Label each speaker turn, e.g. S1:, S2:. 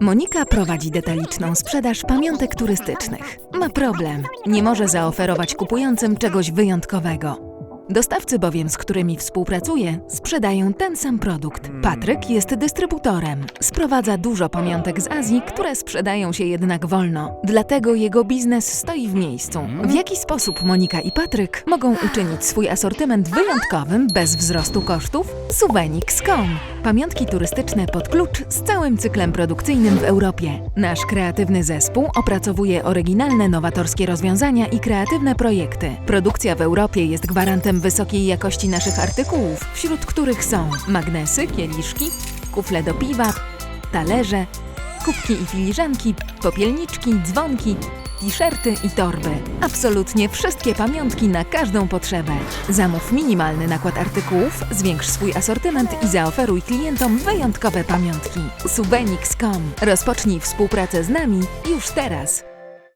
S1: Monika prowadzi detaliczną sprzedaż pamiątek turystycznych. Ma problem. Nie może zaoferować kupującym czegoś wyjątkowego. Dostawcy bowiem, z którymi współpracuje, sprzedają ten sam produkt. Patryk jest dystrybutorem. Sprowadza dużo pamiątek z Azji, które sprzedają się jednak wolno. Dlatego jego biznes stoi w miejscu. W jaki sposób Monika i Patryk mogą uczynić swój asortyment wyjątkowym bez wzrostu kosztów? Suvenix.com Pamiątki turystyczne pod klucz z całym cyklem produkcyjnym w Europie. Nasz kreatywny zespół opracowuje oryginalne, nowatorskie rozwiązania i kreatywne projekty. Produkcja w Europie jest gwarantem wysokiej jakości naszych artykułów, wśród których są magnesy, kieliszki, kufle do piwa, talerze, kubki i filiżanki, popielniczki, dzwonki, t-shirty i torby. Absolutnie wszystkie pamiątki na każdą potrzebę. Zamów minimalny nakład artykułów, zwiększ swój asortyment i zaoferuj klientom wyjątkowe pamiątki. Subenix.com. Rozpocznij współpracę z nami już teraz.